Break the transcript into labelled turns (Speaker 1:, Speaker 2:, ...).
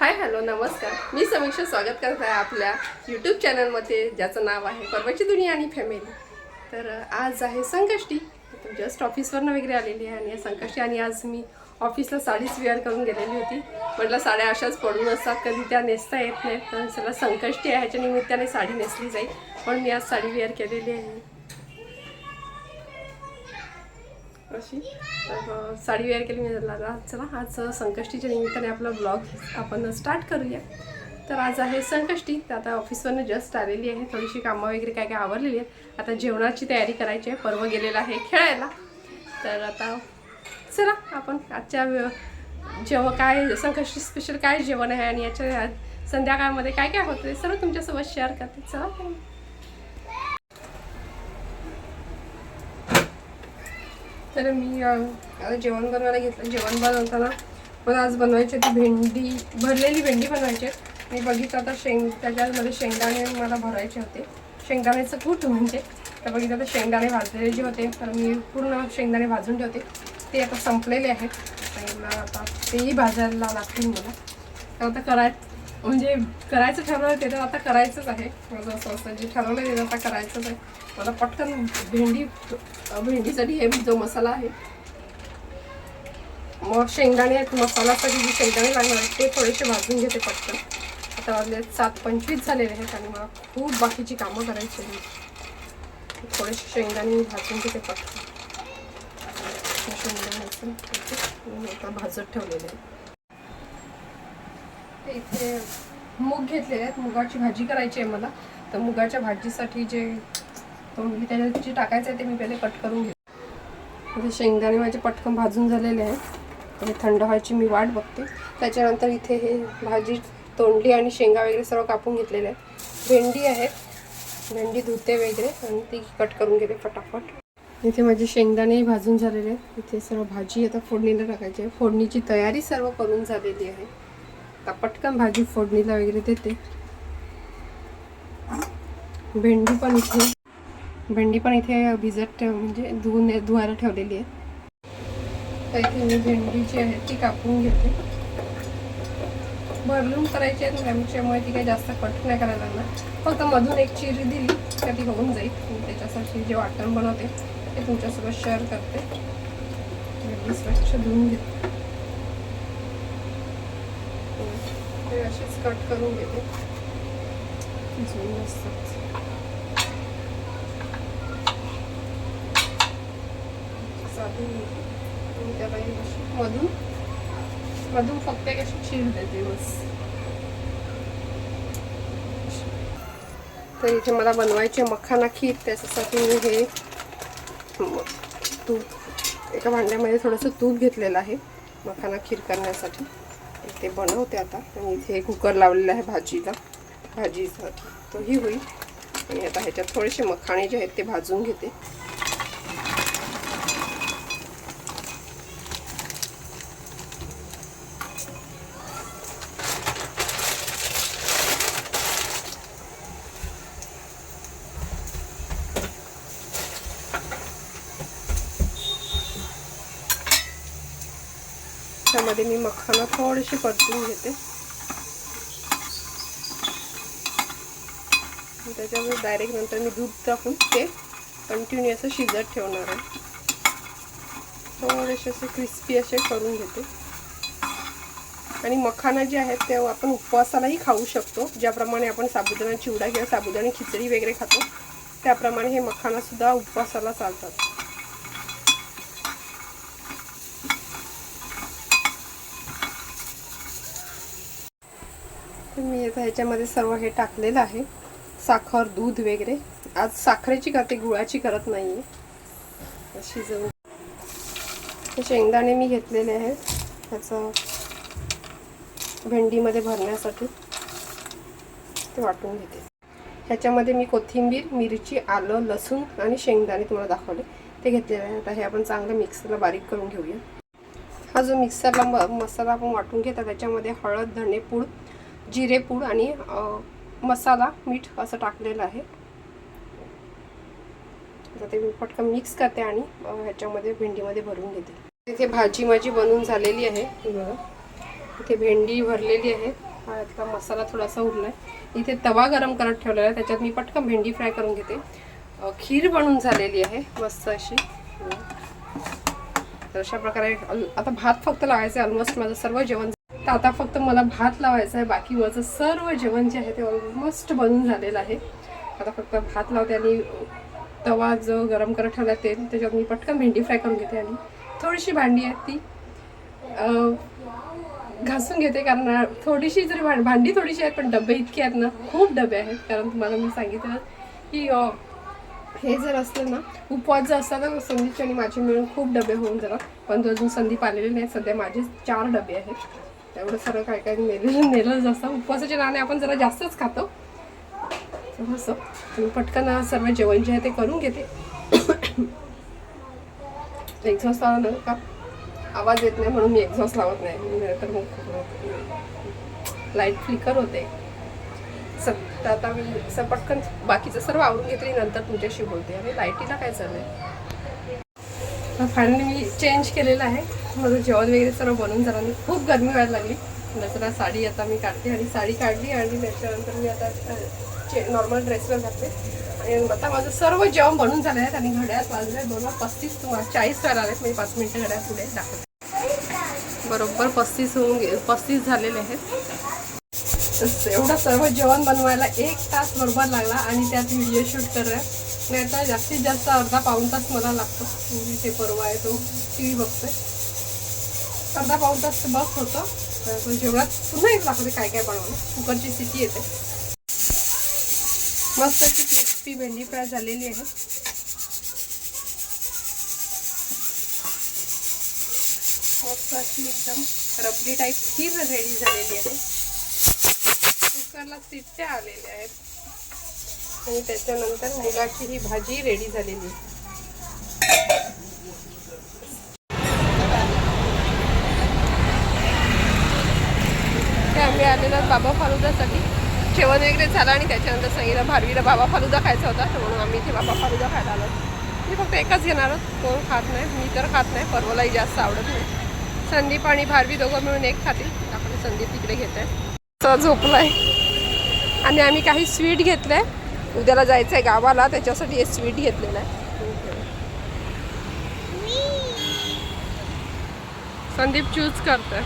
Speaker 1: Hi hello नमस्कार. मी समीक्षा स्वागत करत आहे आपल्या यूट्यूब चॅनलमध्ये ज्याचं नाव आहे परवाची दुनिया आणि फॅमिली तर आज आहे संकष्टी. जस्ट ऑफिसवरनं वगैरे आलेली आहे आणि या संकष्टी आणि आज मी ऑफिसला साडीच वेअर करून गेलेली होती. म्हटलं साड्या अशाच पडून असतात कधी त्या नेसता येत नाहीत तर सगळं संकष्टी आहे ह्याच्या निमित्ताने साडी नेसली जाईल. पण मी आज साडी वेअर केलेली आहे. कशी तर साडी वेअर केली मी. म्हटलं, चला आज संकष्टीच्या निमित्ताने आपला ब्लॉग आपण स्टार्ट करूया. तर आज आहे संकष्टी. तर आता ऑफिसवरनं जस्ट आलेली आहे. थोडीशी कामं वगैरे काय काय आवरलेली आहेत. आता जेवणाची तयारी करायची आहे. पर्व गेलेला आहे खेळायला. तर आता चला आपण आजच्या जेव्हा काय संकष्टी स्पेशल काय जेवण आहे आणि याच्या संध्याकाळमध्ये काय काय होतं सर्व तुमच्यासोबत शेअर करते. चला तर मी आता जेवण बनवायला घेतलं. जेवण बनवताना मला आज बनवायची होती भेंडी भरलेली भेंडी बनवायची मी बघितलं आता शेंग त्याच्यामध्ये शेंगदाणे मला भरायचे होते. शेंगदाण्याचं कूट म्हणजे तर बघितलं तर शेंगदाणे भाजलेले जे होते तर मी पूर्ण शेंगदाणे भाजून ठेवते. ते आता संपलेले आहेत. आणि मला आता तेही भाजायला लागतील मला. तर आता कराय म्हणजे करायचं ठरवलं ते तर आता करायचंच आहे. माझं असं असं जे ठरवलं ते तर आता करायचंच आहे. मला पटकन भेंडी भेंडीसाठी हे जो मसाला आहे मग शेंगदाणे आहेत मसाल्यासाठी जे शेंगदाणे लागणार आहेत ते थोडेसे भाजून घेते पटकन. आता वाजले सात पंचवीस झालेले आहेत आणि मला खूप बाकीची कामं करायची आहेत. थोडेसे शेंगदाणे भाजून घेते पटकन. शेंगदाण्याचं आता भाजत ठेवलेले आहे इथे मूग घेतलेले आहेत. मुगाची भाजी करायची आहे मला. तर मुगाच्या भाजीसाठी जे तोंडली त्याच्यात जे टाकायचं आहे ते मी पहिले कट करून घेते. इथे शेंगदाणे माझे पटकन भाजून झालेले आहे आणि थंड व्हायची मी वाट बघते. त्याच्यानंतर इथे हे भाजी तोंडली आणि शेंगा वगैरे सर्व कापून घेतलेले आहेत. भेंडी आहेत भेंडी धुते वगैरे आणि ती कट करून घेते फटाफट. इथे माझे शेंगदाणेही भाजून झालेले आहेत. इथे सर्व भाजी आता फोडणीला टाकायची आहे. फोडणीची तयारी सर्व करून झालेली आहे. आता पटकन भाजी फोडणीला वगैरे देते. भेंडी पण इथे भेंडी पण इथे भिजत ठेव म्हणजे धुवून धुवायला ठेवलेली आहे. तर इथे मी भेंडी जी आहे ती कापून घेते. भरलून करायची आहे त्यामुळे ती काही जास्त कट नाही करायला लागणार. फक्त मधून एक चिरी दिली तर ती होऊन जाईल. मी त्याच्यासाठी जे वाटण बनवते ते तुमच्यासोबत शेअर करते. भेंडी स्वच्छ धुवून घेते. ते. असेच कट करून घेते. जुळून असतात. आणि त्याला ही अशी. मधून मधून फक्त एक अशी चीर देते बस. तर इथे मला बनवायचे मखाना खीर त्याच्यासाठी मी हे तूप. एका भांड्यामध्ये थोडंसं तूप घेतलेलं आहे मखाना खीर करण्यासाठी. ते बनवते आता. आणि इथे कुकर लावलेला आहे भाजीला भाजीचा तोही होईल. आणि आता ह्याच्यात थोडेसे मखाणे जे आहेत ते भाजून घेते. त्यामध्ये मी मखाना थोडेसे परतून घेते. त्याच्यामध्ये डायरेक्ट नंतर मी दूध टाकून ते कंटिन्यू असं शिजत ठेवणार आहे. थोडेसे असे क्रिस्पी असे करून घेते. आणि मखाना जे आहेत ते आपण उपवासालाही खाऊ शकतो. ज्याप्रमाणे आपण साबुदाणा चिवडा किंवा साबुदाणा खिचडी वगैरे खातो त्याप्रमाणे हे मखानासुद्धा उपवासाला चालतात. मी आता ह्याच्यामध्ये सर्व हे टाकलेलं आहे. साखर दूध वगैरे. आज साखरेची करते गुळाची करत नाही आहे शिजवून हे शेंगदाणे मी घेतलेले आहेत. ह्याचं भेंडीमध्ये भरण्यासाठी ते वाटून घेते. ह्याच्यामध्ये मी कोथिंबीर मिरची आलं लसूण आणि शेंगदाणे तुम्हाला दाखवले. ते घेतलेले आहे आता हे आपण चांगलं मिक्सरला बारीक करून घेऊया. हा जो मिक्सरला म मसाला आपण वाटून घेता त्याच्यामध्ये हळद धणे पूड जिरेपूड आणि मसाला मीठ असं टाकलेलं आहे. आता ते मी पटकन मिक्स करते आणि ह्याच्यामध्ये भेंडीमध्ये भरून घेते. इथे भाजी माझी बनवून झालेली आहे. बघा. इथे भेंडी भरलेली आहे. हा मसाला थोडासा उरला आहे इथे तवा गरम करत ठेवलेला आहे. त्याच्यात मी पटकन भेंडी फ्राय करून घेते. खीर बनून झालेली आहे. मस्त अशी. तर अशा प्रकारे अल- आता भात फक्त लावायचं आहे ऑलमोस्ट माझं सर्व जेवण तर आता फक्त मला भात लावायचा आहे. बाकी माझं सर्व जेवण जे आहे ते ऑलमोस्ट बनून झालेलं आहे. आता फक्त भात लावते आणि तवा जो गरम करत ठेवला तेल त्याच्यात मी पटकन भेंडी फ्राय करून घेते आणि थोडीशी भांडी आहे ती. घासून घेते कारण थोडीशी जरी भां भांडी थोडीशी आहेत पण डबे इतके आहेत ना खूप डबे आहेत. कारण तुम्हाला मी सांगितलं की हे जर असलं ना उपवास जर असला तर संदीपचे आणि माझे मिळून खूप डबे होऊन जातात. पण तो अजून संदीप आलेले नाही सध्या माझे चार डबे आहेत. एवढं सर्व काय काय नेलेलं नेलंच असतं उपवासाचे नाणे आपण जरा जास्तच खातो. तर असं. पटकन सर्व जेवण जे आहे ते करून घेते. एक्झॉस्ट आला ना का? आवाज येत नाही म्हणून मी एक्झॉस्ट लावत नाही. तर मग लाइट फ्लिकर होते. स- तर आता मी सर पटकन बाकीचं सर्व आवरून घेतली नंतर तुमच्याशी बोलते. आणि लाईटीला काय चाललंय? फायनली मी चेंज केलेलं आहे. माझं जेवण वगैरे सर्व बनवून झालं. आणि खूप गरमी व्हायला लागली. नंतर साडी आता मी काढते आणि साडी काढली आणि त्याच्यानंतर मी आता चे नॉर्मल ड्रेसवर घातले. आणि आता माझं सर्व जेवण बनून झालं आहे. आणि घड्यात वाजले दोन पस्तीस तुम्हाला चाळीस व्हायला आलेत मी पाच मिनटं घड्यात पुढे दाखवते. बरोबर पस्तीस होऊन गे पस्तीस झालेले आहेत. एवढं सर्व जेवण बनवायला एक तास बरोबर लागला आणि त्यात व्हिडिओ शूट करायला नाही तर जास्तीत जास्त अर्धा पाऊण तास मला लागतो. मी ते परवा आहे तो टी व्ही बघतोय. अर्धा पाऊण तास बस होतं. तर तो जेवणात पुन्हा एक दाखवते काय काय बनवलं? कुकरची सिटी येते. मस्त अशी क्रिस्पी भेंडी फ्राय झालेली आहे. मस्त अशी एकदम रबडी टाईप खीर रेडी झालेली आहे. कुकरला सिट्ट्या आलेल्या आहेत. आणि त्याच्यानंतर मुगाची ही भाजी रेडी झालेली ते आम्ही आलेलो बाबा फालुदासाठी. जेवण वगैरे झालं आणि त्याच्यानंतर सांगितलं भारवीला बाबा फालुदा खायचा होता. तर म्हणून आम्ही इथे बाबा फालुदा खायला आलो. मी फक्त एकच घेणार आहोत. कोण खात नाही मी तर खात नाही. परवालाही जास्त आवडत नाही. संदीप आणि भारवी दोघं मिळून एक खातील. आपण संदीप तिकडे घेत आहे झोपला आहे आणि आम्ही काही स्वीट घेतलंय. उद्याला जायचं आहे गावाला त्याच्यासाठी हे स्वीट घेतलेलं आहे. संदीप चूज करतोय.